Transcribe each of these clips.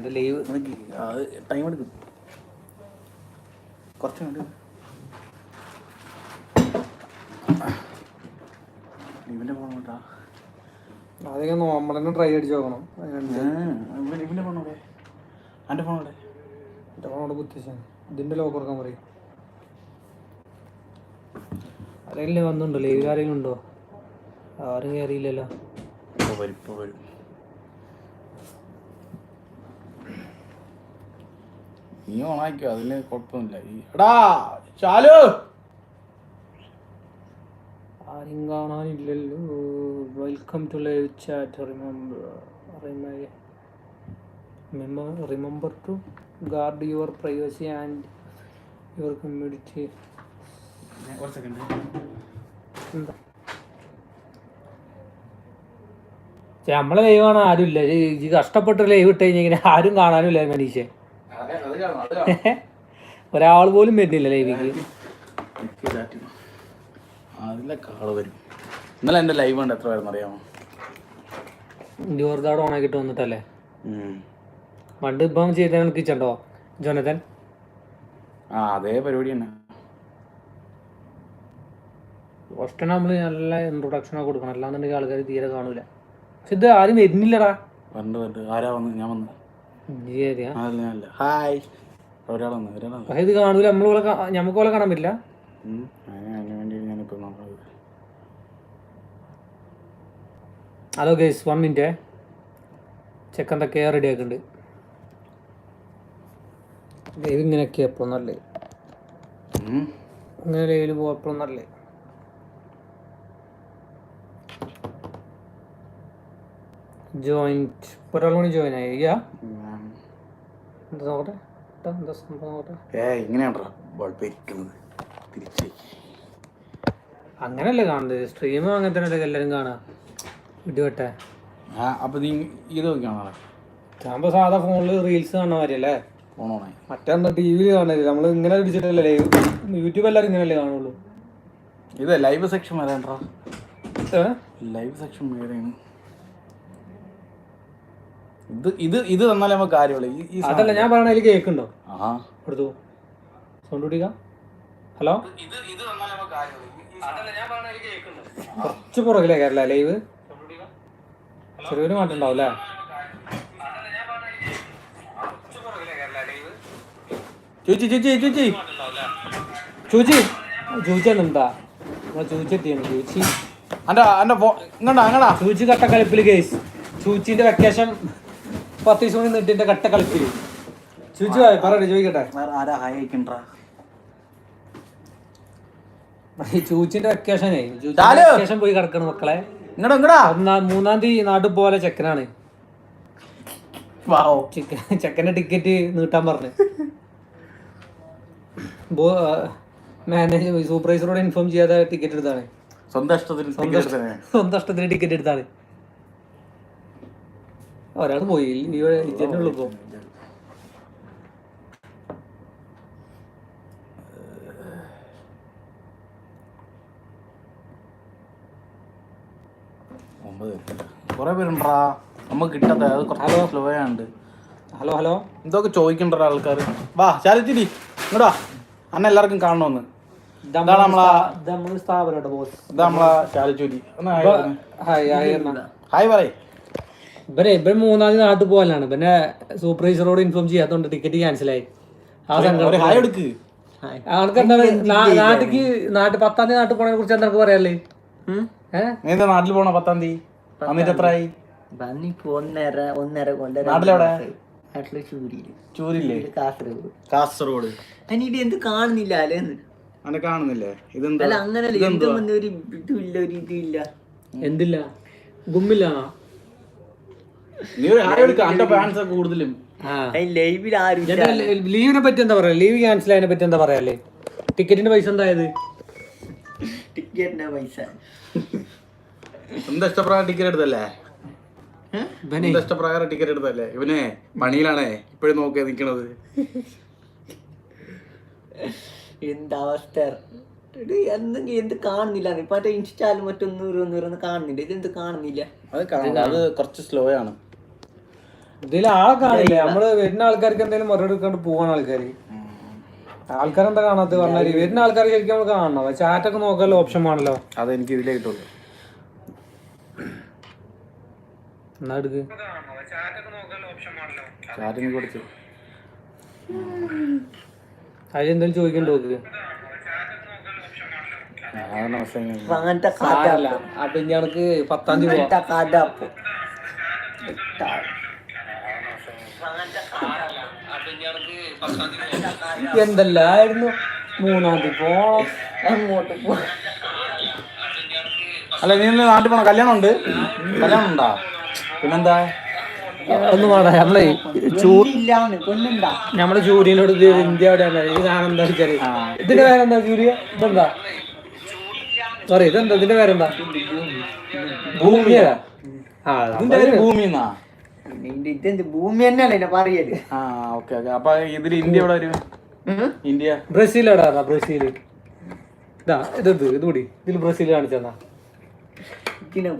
എന്റെ ലൈവ് നിനക്ക് അത് ടൈം എടുക്കും. കുറച്ച് കണ്ട് ഇവന്റെ ഫോൺ കേട്ടാ അതൊക്കെ ട്രൈ അടിച്ച് നോക്കണം. ഇവന്റെ ഫോൺ അവിടെ എന്റെ ഫോൺ അവിടെ എന്റെ ഫോണോട് കുത്തിച്ചാണ് ഇതിന്റെ ലോക്ക് തുറക്കാൻ പറയും. ആരെങ്കിലും വന്നുണ്ടോ ലൈവിൽ ആരെങ്കിലും ഉണ്ടോ? ആരും കയറിയില്ലല്ലോ വരും. നീ ഓണാക്കിയോ? അതിന് കുഴപ്പമില്ല എടാ ചാലു! ആരും കാണാനില്ലല്ലോ. Welcome to live chat remember remember to guard your privacy and your community എന്താ? നമ്മളെ ലൈവാണ് ആരും ഇല്ല ഈ കഷ്ടപ്പെട്ട് ലൈവ് ഇട്ട് കഴിഞ്ഞാൽ ആരും കാണാനും ഇല്ല മനീഷെ അതെ അത് കാണാം അത് കാണാം ഒരാൾ പോലും വരുന്നില്ല ലൈവിക്ക് എനിക്ക് ഇതാറ്റ് അതിലെ വരും. ഇന്നലെ എന്റെ ലൈവ് ഉണ്ട് എത്ര പേരെന്ന് അറിയാമോ? ജോർദാട് ഗാർഡ് ഓണാക്കിയിട്ട് വന്നിട്ടല്ലേ? പണ്ട് ഇപ്പം ചെയ്ത കിച്ചണ്ടോ ജോനതൻ ആ അതേ പരിപാടി തന്നെ. ഫസ്റ്റ് നമ്മൾ നല്ല ഇൻട്രൊഡക്ഷനൊക്കെ കൊടുക്കണം. അല്ലാന്നുണ്ടെങ്കിൽ ആൾക്കാർ തീരെ കാണൂല. പക്ഷെ ഇത് ആരും വരുന്നില്ലടാ. പണ്ട് പണ്ട് ആരാ വന്ന്? ഞാൻ വന്ന്. ഹായ്. ഇത് കാണൂല. നമുക്ക് പോലെ കാണാൻ പറ്റില്ല. ഹലോ ഗൈസ് വൺ മിനിറ്റ് ചെക്കൻ എന്തൊക്കെ റെഡി ആക്കുന്നുണ്ട് ലൈവ് ഇങ്ങനെയൊക്കെ എപ്പോഴും നല്ലേ. ഇങ്ങനെ ലൈവിൽ പോകും എപ്പോഴും നല്ലേ. ജോയിന്റ് ഒരാൾ കൂടി ജോയിൻ ആയി യാ എന്താ നോക്കട്ടെ എന്താ എന്താ സംഭവം നോക്കട്ടെ ഏ ഇങ്ങനെയാണോ ബൾബ് ഇരിക്കുന്നത് തിരിച്ച് അങ്ങനെയല്ലേ കാണുന്നത്? സ്ട്രീം അങ്ങനെ തന്നെ എല്ലാവരും കാണാം ഇടിവട്ടെ. ആ അപ്പോൾ നീ ഇത് നോക്കിയാണോ ചാകുമ്പോൾ സാധാ ഫോണിൽ റീൽസ് കാണുന്ന മാതിരിയല്ലേ? ഫോണോണേ. ടി വിയിൽ കാണുന്നില്ല നമ്മൾ ഇങ്ങനെ പിടിച്ചിട്ടല്ലേ ലൈവ്? യൂട്യൂബ് എല്ലാവരും ഇങ്ങനെയല്ലേ കാണുള്ളൂ. ഇത് ലൈവ് സെക്ഷൻ വരാണ്ടാ ലൈവ് സെക്ഷൻ വേറെയാണ് ഇത് ഇത് ഇത് തന്നാലേ നമുക്ക് കാര്യമുള്ളൂ. ഈ ഈ സാധനം- അതല്ല ഞാൻ പറയണ അതിൽ കേൾക്കുന്നുണ്ടോ? ആ എടുത്തു. സൗണ്ട് പിടിക്കാം ഹലോ? കുറച്ച് ഇത് കേരള ലൈവ് ചെറിയൊരു മാറ്റം ഉണ്ടാവും അല്ലേ ചേച്ചി ചേച്ചി ചേച്ചി. ചൂച്ചി. ചൂച്ചാണ് എന്താ? നമ്മളെ ചൂച്ചെത്തിയാണ് ചൂച്ചി. അന്റെ അന്റെ ഫോ ഇങ്ങണ്ടാ അങ്ങടാ ചൂച്ചി കട്ടക്കളിപ്പിൽ കേസ് ചൂച്ചിന്റെ വെക്കേഷൻ പത്ത് ദിവസം കൂടി നീട്ടിന്റെ കട്ടക്കളിപ്പിൽ ചൂച്ചി പറയട്ടെ ചോദിക്കട്ടെ. വേറെ ആരാ ഹായ് അയക്കണ്ടാ ഈ ചൂച്ചിന്റെ വെക്കേഷനേ! വെക്കേഷൻ പോയി കിടക്കണ മക്കളെ. ഇങ്ങടാ ഇങ്ങടാ! ഒന്നാം മൂന്നാം തീയതി നാട്ടിൽ പോലെ ചെക്കനാണ്. ചെക്കന്റെ ടിക്കറ്റ് നീട്ടാൻ പറഞ്ഞു. മാനേജ് സൂപ്പർവൈസറോട് ഇൻഫോം ചെയ്യാതെ ടിക്കറ്റ് എടുത്താണ്. സ്വന്തം ഇഷ്ടത്തിന്. സ്വന്തം ഇഷ്ടത്തിന് ടിക്കറ്റ് എടുത്താണ്. ഒരാൾ പോയി. ഇജന്നെ ഉള്ളു ഇപ്പൊ കുറെ പേരുണ്ടാ നമുക്ക് കിട്ടാത്ത അത് കുറച്ച് സ്ലോ ആണ് ഹലോ ഹലോ. എന്തൊക്കെ ചോദിക്കണ്ട ആൾക്കാർ വാ ചാലിച്ചിരി ഇങ്ങടാ അന്ന എല്ലാവർക്കും കാണണമെന്ന് ഇതാണ് നമ്മളെ- സ്ഥാപനം ഹായ് ഹായ് ഹായ് പറയ്. ഇവരെ ഇവൻ മൂന്നാം തീയതി നാട്ടിൽ പോകാനാണ് പിന്നെ സൂപ്പർവൈസറോട് ഇൻഫോം ചെയ്യാത്തോണ്ട് ടിക്കറ്റ് ക്യാൻസൽ ആയി. ആ സംഘടന ഹായ് എടുക്ക് അവർക്ക് എന്താണ് നാട്ടിക്ക് നാട്ട് പത്താം തീയതി നാട്ടിൽ പോണെ കുറിച്ച് എന്താ പറയാല്ലേ ഏഹ് നാട്ടിൽ പോണ പത്താം തീയതി? വന്നിട്ട് എത്രയായി ഒന്നര ഒന്നര കൊണ്ട് നാട്ടിലെവിടെ? നാട്ടിൽ ചൂരിയിൽ. ചൂരില്ലേ? കാസർഗോഡ്. കാസർഗോഡ്. അനിട്ട് എന്ത് കാണുന്നില്ല അല്ലേന്ന് അന്നെ കാണുന്നില്ലേ? ഇതെന്താ? അല്ല അങ്ങനല്ല. എന്ത് വന്ന ഒരു ഇതില്ല ഒരു ഇതില്ല. എന്തില്ല? ഗുമ്മില്ലാണോ നീ ഒരു ഹായ് എടുക്ക അന്റെ ഫാൻസ് കൂടുതലും. ലൈവിൽ ആരും ഇല്ല. ലീവിനെ പറ്റി എന്താ പറയാ? ലീവ് ക്യാൻസൽ ആയതിനെ പറ്റി എന്താ പറയാല്ലേ? ടിക്കറ്റിന്റെ പൈസ എന്തായത്? ടിക്കറ്റിന്റെ പൈസ. സ്വന്തം ഇഷ്ടപ്രകാരം ടിക്കറ്റ് എടുത്തല്ലേ? ഇഷ്ടപ്രകാരം ടിക്കറ്റ് എടുത്തല്ലേ? ഇവനെ പണിയിലാണേ. ഇപ്പോഴും നോക്കിയാ നിക്കണത്. എന്താ അവസ്ഥ? ഇത് എന്തെങ്കിലും എന്ത് കാണുന്നില്ല ഇപ്പൊ ഇൻസ്റ്റാലും മറ്റൊന്നും കാണുന്നില്ല. എന്ത് കാണുന്നില്ല? അത് കാണാം അത് കുറച്ച് സ്ലോ ആണ്. ഇതിൽ ആളെ കാണില്ല നമ്മൾ വരുന്ന ആൾക്കാർക്ക് എന്തെങ്കിലും മറുപടി എടുക്കാണ്ട് പോവാണ് ആൾക്കാർ ആൾക്കാരെന്താ കാണാത്ത പറഞ്ഞാൽ വരുന്ന ആൾക്കാർ ശരിക്കും നമ്മൾ കാണണം. ചാറ്റൊക്കെ നോക്കാനുള്ള ഓപ്ഷൻ വേണല്ലോ. അതെനിക്ക് ഇതിലേ കിട്ടുള്ളൂ എന്നാ എടുക്ക്. ചാറ്റിന് കൊടുത്തു അതിലെന്തെങ്കിലും ചോദിക്കണ്ട അങ്ങനത്തെ അപ്പൊ ഇനി എനിക്ക് പത്താം തീയതി എന്തെല്ലായിരുന്നു? മൂന്നാം തീയതി പോണം. അങ്ങോട്ട് പോ. അല്ല നീ നാട്ടിൽ പോണ. കല്യാണം ഉണ്ട് കല്യാണം ഉണ്ടാ പിന്നെന്താ? ഒന്ന് പാടാ നമ്മളെ നമ്മൾ നമ്മളെ ജൂലിയനോട് ഇത് എന്താ വെച്ചാൽ? ഇതിന്റെ പേരെന്താ ജൂലിയ ഇതെന്താ? സോറി ഇതെന്താ? ഇതിന്റെ പേരെന്താ? ഭൂമിയാ ആ ഇതിന്റെ പേര് ഭൂമി എന്നാ ഇതെന്ത് ഭൂമി തന്നെയല്ലേ എന്നെ പറയൽ ആ ഓക്കെ ഓക്കെ. അപ്പൊ ഇതിൽ ഇന്ത്യ എവിടെ വരും? ഇന്ത്യ? ബ്രസീൽ ബ്രസീൽ ഇതാ ഇതെന്ത്? ഇത് കൂടി. ഇതിൽ ബ്രസീൽ കാണിച്ചെന്നാ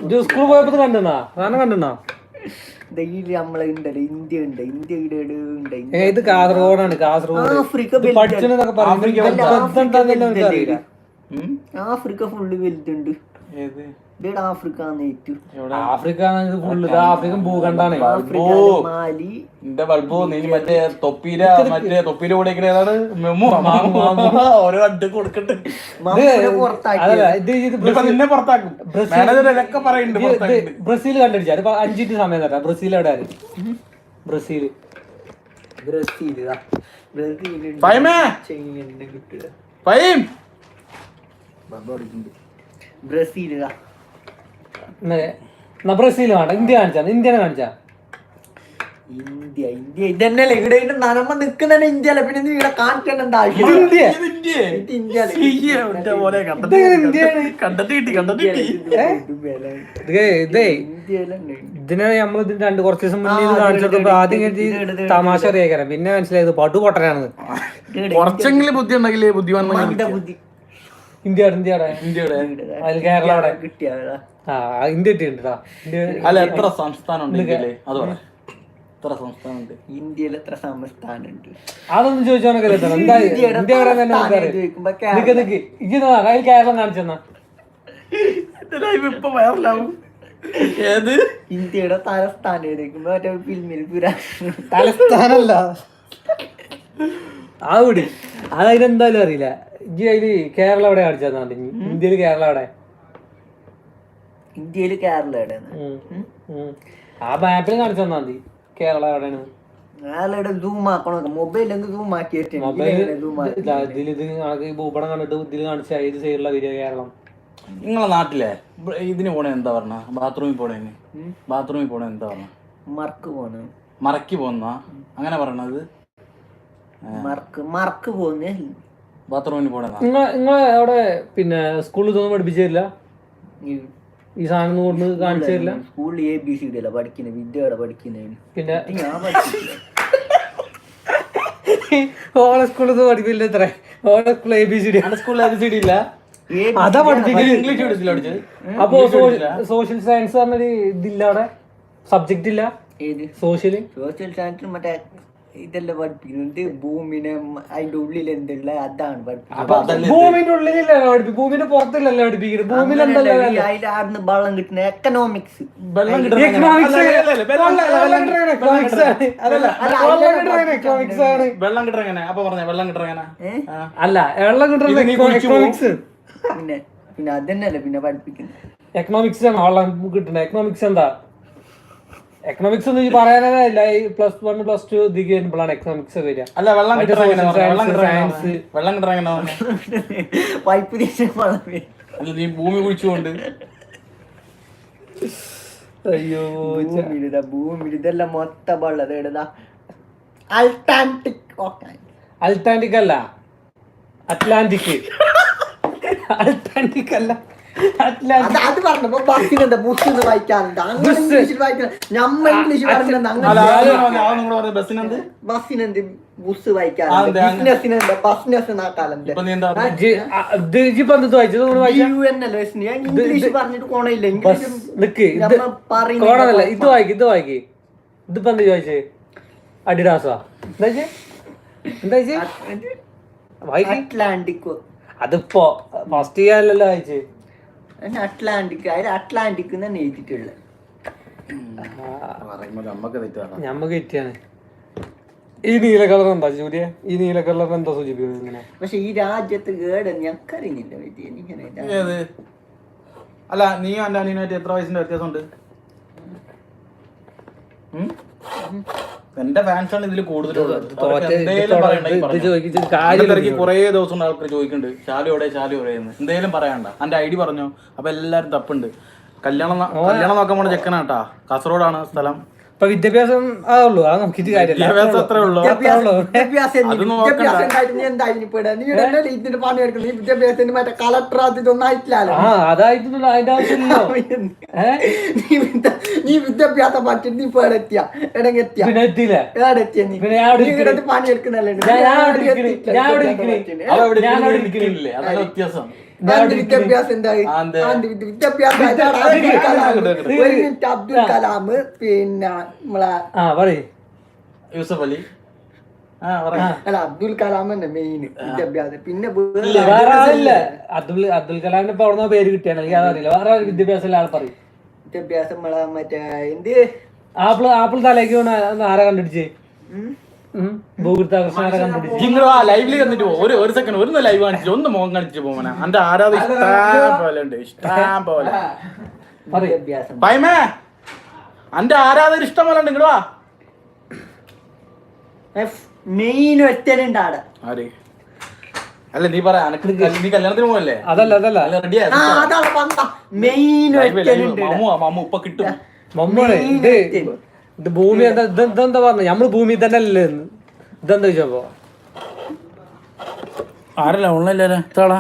ഇത് സ്കൂൾ പോയപ്പോ കണ്ടെന്നാ? സാധനം കണ്ടെന്നാ? നമ്മളെ ഉണ്ടല്ലോ ഇന്ത്യ ഉണ്ട് ഇന്ത്യ ഉണ്ട് ഇത് കാസർഗോഡാണ് കാസർഗോഡ്. ആഫ്രിക്ക? ആഫ്രിക്ക ഫുള്ള് വലുതുണ്ട് ഏത്? ഇവിടെ ആഫ്രിക്ക ആഫ്രിക്ക ആഫ്രിക്കൻ ഭൂഖണ്ഡാണ്. മാലി. എന്റെ ബൾബോ നീ മറ്റേ തൊപ്പീര മറ്റേ തൊപ്പീര കൂടെ ഏതാണ്? മെമ്മു മാമു ഓരോ അഡ് കൊടുക്കട്ടെ മമ്മൂനെ പുറത്താക്കി അതല്ല ഇത് ഇത് നിന്നെ പുറത്താക്കും. പറയുന്നുണ്ട് ബ്രസീൽ കണ്ടുപിടിച്ചാ അഞ്ചിന്റെ അഞ്ചിട്ട് സമയം തരാം. ബ്രസീൽ എവിടെ ബ്രസീൽ. ബ്രസീൽ ബ്രസീൽ എന്നാ ബ്രസീൽ വേണ്ട ഇന്ത്യ കാണിച്ചാ ഇന്ത്യനെ കാണിച്ചാ. India India. ഇതന്നെയല്ലേ ഇവിടെ ഇട്ട് നനമ്മ നിക്കുന്ന ഇന്ത്യയല്ലേ. പിന്നെ നീ ഇവിടെ കാണിക്കേണ്ട ആവശ്യം? ഇന്ത്യ. ഇതിനെ നമ്മൾ ഇതിന് രണ്ട് കുറച്ച് ദിവസം മുന്നേ ഇത് കാണിച്ചപ്പോ ആദ്യം കരുതി തമാശ അറിയാൻ പിന്നെ മനസ്സിലായത് പട്ടു പൊട്ടനാണ് കുറച്ചെങ്കിലും ബുദ്ധി ഉണ്ടെങ്കിൽ ബുദ്ധിമാൻ ഇന്ത്യയുടെ ഇന്ത്യയുടെ. ഇന്ത്യയുടെ. അതിൽ കേരള അവിടെ. കിട്ടിയതാ. ആ ഇന്ത്യ ഇട്ടിട്ടുണ്ട് അല്ല എത്ര സംസ്ഥാനം ഉണ്ട് ഇന്ത്യയിൽ? അത് പറ. എത്ര ഉണ്ട് ഇന്ത്യയിൽ അതൊന്നും ഇന്ത്യ എവിടെ തന്നെ കേരളം. കാണിച്ചെന്നാ ഇപ്പൊ വയറിലാവും ഏത്? ഇന്ത്യയുടെ തലസ്ഥാനം എടുക്കുമ്പോ മറ്റേ ഫിലിമിൽ പുരാ തലസ്ഥാനല്ല. ആ കൂടി അത് അറിയില്ല. ഇജ്ജ് അതിൽ കേരളം എവിടെ കാണിച്ചെന്നാ ഇന്ത്യയിൽ കേരളം എവിടെ? ഇന്ത്യയിൽ കേരള എവിടെയാണ്. ആ മാപ്പിൽ കാണിച്ചു തന്നാ മതി. കേരളം എവിടെയാണ്? കേരളയുടെ സൂം ആക്കണോ മൊബൈലിൽ സൂം ആക്കി മൊബൈൽ സൂം ഇതിൽ ഇത് കണക്ക് ഈ ഭൂപടം കണ്ടിട്ട് ഇതിൽ കാണിച്ച ഏത് സൈഡിലുള്ള വരിക കേരളം. നിങ്ങളെ നാട്ടിലെ? ഇതിന് പോണേ എന്താ പറഞ്ഞ? ബാത്റൂമിൽ പോണേന് ബാത്റൂമിൽ പോണേ എന്താ പറഞ്ഞ? മറക്ക് പോണ. മറക്കി പോന്ന? അങ്ങനെ പറഞ്ഞത് മറക്ക് മർക്ക് പോന്ന്? ബാത്റൂമിന് പോണേ നിങ്ങളെ അവിടെ പിന്നെ സ്കൂളിൽ തോന്നുന്നു പഠിപ്പിച്ചു തരില്ല ഈ സാധനം കൊണ്ട് കാണിച്ചു തരില്ല. സ്കൂളിൽ എ ബി സി ഡി അല്ല പഠിക്കുന്നത് വിദ്യയുടെ പഠിക്കുന്നതിന് പിന്നെ ഞാൻ പഠിച്ചില്ല ഓളെ സ്കൂളിൽ നിന്ന് പഠിപ്പില്ല എത്ര ഓളെ school A B C D സ്കൂളിൽ ബി സി ഡി ഇല്ല? അതാ പഠിപ്പിക്കുന്നത് ഇംഗ്ലീഷ് പഠിച്ചില്ല പഠിച്ചത്. അപ്പോ സോഷ്യൽ സയൻസ് പറഞ്ഞൊരു ഇതില്ല അവിടെ. സബ്ജക്റ്റ് ഇല്ല. ഏത്? സോഷ്യൽ സോഷ്യൽ സയൻസിൽ മറ്റേ ഇതെല്ലാം പഠിപ്പിക്കുന്നത് ഭൂമിനെ അതിന്റെ ഉള്ളിൽ എന്തുള്ള അതാണ് പഠിപ്പിക്കുന്നത്. ഭൂമിന്റെ ഉള്ളിലല്ല പഠിപ്പിക്കും ഭൂമിന്റെ പുറത്തല്ലല്ലോ പഠിപ്പിക്കുന്നത്? ഭൂമിയിൽ അതിലാർന്ന് വെള്ളം കിട്ടുന്ന എക്കണോമിക്സ് വെള്ളം അല്ല, വെള്ളം അപ്പൊ പറഞ്ഞ എങ്ങനെ അല്ല വെള്ളം എക്കണോമിക്സ് പിന്നെ പിന്നെ അതന്നെയല്ലേ പിന്നെ പഠിപ്പിക്കുന്നത്. എക്കണോമിക്സ് ആണ് വെള്ളം കിട്ടുന്നത്. എക്കണോമിക്സ് എന്താ? എക്കണോമിക്സ് ഒന്നും ഈ പറയാനേ ഇല്ല ഈ പ്ലസ് വൺ പ്ലസ് ടു ഇത് വരുമ്പോഴാണ് എക്കണോമിക്സ് വരിക. അല്ല വെള്ളം social വെള്ളം കിട്ടണ? പൈപ്പ് നീ ഭൂമി കുഴിച്ചുകൊണ്ട്. അയ്യോ. ഭൂമിയിൽ ഭൂമി ഭൂമിയിൽ ഇതെല്ലാം മൊത്തം വെള്ളം ഇതാ അൾട്ടാന്റിക് ഓക്കെ അൽട്ടാന്റിക് അല്ല. അറ്റ്ലാന്റിക് അൽട്ടാന്റിക് അല്ല. അത് പറഞ്ഞപ്പോ ബസ്സിനെന്താ ബുസ് വായിക്കാറുണ്ട്. അങ്ങനെ ബസ്. ഇംഗ്ലീഷിൽ വായിക്കണം നമ്മ ഇംഗ്ലീഷ് പറയുന്നത് അല്ല അങ്ങനെ ആദ്യം പറഞ്ഞ? ആ നിങ്ങൾ പറഞ്ഞ ബസ്സിനെന്ത്? ബസ്സിനെന്ത്? ബുസ് ആ, വായിക്കാറുണ്ട് അതെ, അങ്ങനെ. ബിസിനസ്സിനെന്താ ബസ്സിനെസ് നാക്കാലുണ്ട് ഇപ്പൊ നീ എന്താ പറഞ്ഞെ? ഇജിപ്പോ എന്ത് വായിച്ചത്? നമ്മൾ വായിച്ച? യു എൻ അല്ലേ ബസ്സിന്? ഞാൻ ഇംഗ്ലീഷ് പറഞ്ഞിട്ട് കോണയില്ല ബസ് ഇംഗ്ലീഷ് നിക്ക് ഇത് വായിക്ക് ഇത് പന്ത് ഇതിപ്പോ എന്താ ചോദിച്ചേ? അഡിഡാസാ? എന്താ? എന്താ? അതിപ്പോ ഫസ്റ്റ് ചെയ്യാനല്ലോ വായിച്ചേ. അറ്റ്ലാന്റിക് അതിൽ അറ്റ്ലാന്റിക് തന്നെ എഴുതിയിട്ടുള്ളത്. ഞമ്മക്ക് കിട്ടിയാണ് ഈ നീല കളർ എന്താ സൂര്യ ഈ നീല കളർ എന്താ സൂചിപ്പിക്കുന്നത് ഇങ്ങനെ? പക്ഷെ ഈ രാജ്യത്ത് കേട് ഞങ്ങൾക്കറിയില്ല ഏത്? അല്ല നീ അനിയനായിട്ട് എത്ര വയസ്സിന്റെ വ്യത്യാസമുണ്ട്? എന്റെ ഫാൻസ് ആണ് ഇതിൽ കൂടുതലുള്ളത്. കുറെ ദിവസം ആൾക്കാർ ചോദിക്കുന്നുണ്ട് ശാലിയോടെ എവിടെ? ശാലു എന്ന്. എന്തേലും പറയണ്ട. എന്റെ ഐ ഡി പറഞ്ഞോ. അപ്പൊ എല്ലാരും തപ്പുണ്ട്. കല്യാണം കല്യാണം നോക്കാൻ പോണ ചെക്കനാട്ടാ കാസർഗോഡാണ് സ്ഥലം. ഇപ്പൊ വിദ്യാഭ്യാസം അതുള്ളൂ അത് നോക്കിയിട്ട് കാര്യമില്ല. വിദ്യാഭ്യാസം അത്രേ ഉള്ളൂ. നീ നീ ഇവിടെ അല്ലേ ഇതിന് പണി എടുക്കുന്നത്? നീ വിദ്യാഭ്യാസത്തിന് മറ്റേ കളക്ടർ അത് ഇതൊന്നും ആയിട്ടില്ലല്ലോ ആ അതായിട്ടില്ല അതിന്റെ ആവശ്യമില്ലല്ലോ. നീ വിദ്യ- നീ വിദ്യാഭ്യാസം പറ്റി നീ ഇപ്പൊ എത്തിയ എടങ്ങ് പിന്നെ എത്തിയില്ല. എത്തിയ നീ? പിന്നെ ഞാൻ അവിടെ ഞാൻ- വ്യത്യാസം. വിദ്യാഭ്യാസം. വിദ്യാഭ്യാസം. അബ്ദുൽ കലാം. ഒരു മിനിറ്റ് അബ്ദുൽ കലാം പിന്നെ നമ്മളെ യൂസഫ് അലി. ആ അല്ല അബ്ദുൽ കലാം തന്നെ മെയിൻ വിദ്യാഭ്യാസം. പിന്നെ വേറെ ആളില്ല അബ്ദുൽ അബ്ദുൽ കലാമിന് ഇപ്പൊ അവിടെ പേര് കിട്ടിയാണ് എനിക്ക് അതറിയില്ല വേറെ വിദ്യാഭ്യാസം ആൾ പറയും. വിദ്യാഭ്യാസം മറ്റേ എന്ത്? ആപ്പിൾ ആപ്പിൾ തലേക്ക് വീണ ആരാ കണ്ടുപിടിച്ചേ? നിങ്ങൾ ആ ലൈവിൽ വന്നിട്ട് പോ. ഒരു ഒരു സെക്കൻഡ് ഒന്ന് ലൈവ് കാണിച്ചു ഒന്ന് മുഖം കാണിച്ചു പോവന എന്റെ ആരാധ ഇഷ്ടം പോലെ ഉണ്ട് ഇഷ്ടം പോലെ. പൈമേ എന്റെ ആരാധന ഇഷ്ടം പോലെ ഉണ്ട് ഇങ്ങട് വാ. മെയിൻ ഒറ്റനുണ്ട് ആടെ. ആര്? അല്ല നീ പറ അനക്ക് നീ കല്യാണത്തിന് പോകല്ലേ അതല്ല അതല്ല. അല്ല റെഡിയാ ആ അതാണ് പന്ത. മെയിൻ ഒറ്റനുണ്ട് മാമു മാമു ഉപ്പ കിട്ടും. മമ്മോളെ ഇത് ഇത് ഭൂമി എന്താ ഇത് ഇതെന്താ പറഞ്ഞ? നമ്മൾ ഭൂമി തന്നെ അല്ലേ എന്ന് ഇതെന്താ ചോദിച്ചപ്പോ? ആരല്ല? ഓൺലൈനിലല്ലേ എത്താടാ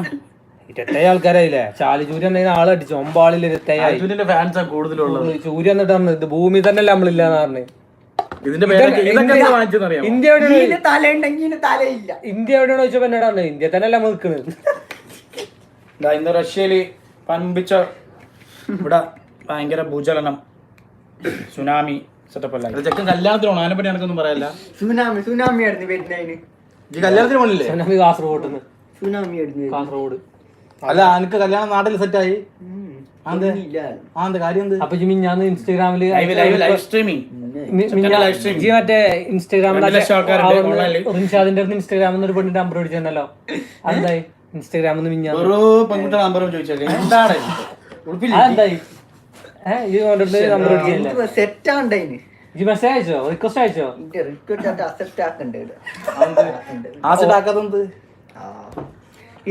ഇരട്ടയ ആൾക്കാരായില്ലേ? ചാലി എന്ന ആളെ അടിച്ചു. ഒമ്പാളിൽ അർജുനന്റെ ഫാൻസാ കൂടുതലുള്ളത്. സൂര്യ എന്നിട്ട് പറഞ്ഞു ഇത് ഭൂമി തന്നെ നമ്മളില്ലാന്ന് പറഞ്ഞു. ഇന്ത്യ എവിടെയാണ് ഇന്ത്യ എവിടെയാണ് ചോദിച്ചപ്പോ ഇന്ത്യ തന്നെ അല്ല നമ്മൾ നിൽക്കുന്നത് ഇന്ന് റഷ്യയിൽ പമ്പിച്ച ഇവിടെ ഭയങ്കര ഭൂചലനം. സുനാമി. സെറ്റപ്പ് അല്ല. ചെക്കൻ കല്യാണത്തിന് പോകണം അതിനെപ്പറ്റി എനിക്കൊന്നും പറയാല്ല സുനാമി സുനാമി ആയിരുന്നു വരുന്നതിന് ഈ കല്യാണത്തിന് പോണില്ലേ? സുനാമി കാസർഗോഡ് സുനാമി ആയിരുന്നു. കാസർഗോഡ്. അല്ല എനിക്ക് കല്യാണം നാട്ടിൽ സെറ്റായി ഉം. ഇല്ല. ആ കാര്യം എന്ത്? അപ്പൊ ജിമ്മി ഞാൻ ഇൻസ്റ്റാഗ്രാമിൽ മറ്റേ ഇൻസ്റ്റാഗ്രാമിൽ റിൻഷാദിന്റെ അടുത്ത് ഇൻസ്റ്റാഗ്രാമിൽ ഒരു പെണ്ണിന്റെ നമ്പർ പിടിച്ചല്ലോ അതെന്തായി? ഇൻസ്റ്റാഗ്രാമിൽ നിന്ന് മിഞ്ഞാ പെൺകുട്ടിയുടെ നമ്പർ ചോദിച്ചാൽ എന്താണ്? സെറ്റ് ആണ്ടതിന് റിക്വസ്റ്റ് അയച്ചോ? റിക്വസ്റ്റ്.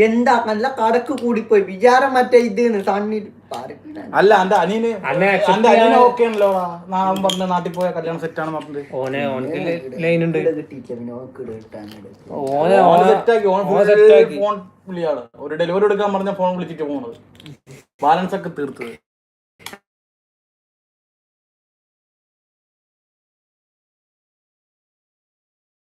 എന്താക്കല്ല കടക്ക് കൂടിപ്പോയി. വിചാരം മറ്റേ ഇത് സണ്ണി അല്ല എന്റെ അനിയന് അന്നെ accept എന്റെ അനിയന് ഓക്കെ ആണല്ലോ. നാം പറഞ്ഞ നാട്ടിൽ പോയ കല്യാണം സെറ്റ് ആണ് പറഞ്ഞത് ഓനെ ഓനക്ക് ലൈൻ ഉണ്ട്. ഓനെ ഓൺ set ആക്കി. ഫോൺ വിളിയാണ്. ഒരു ഡെലിവറി എടുക്കാൻ പറഞ്ഞ ഫോൺ വിളിച്ചിട്ട് പോണത്. ബാലൻസ് ഒക്കെ തീർത്തത്.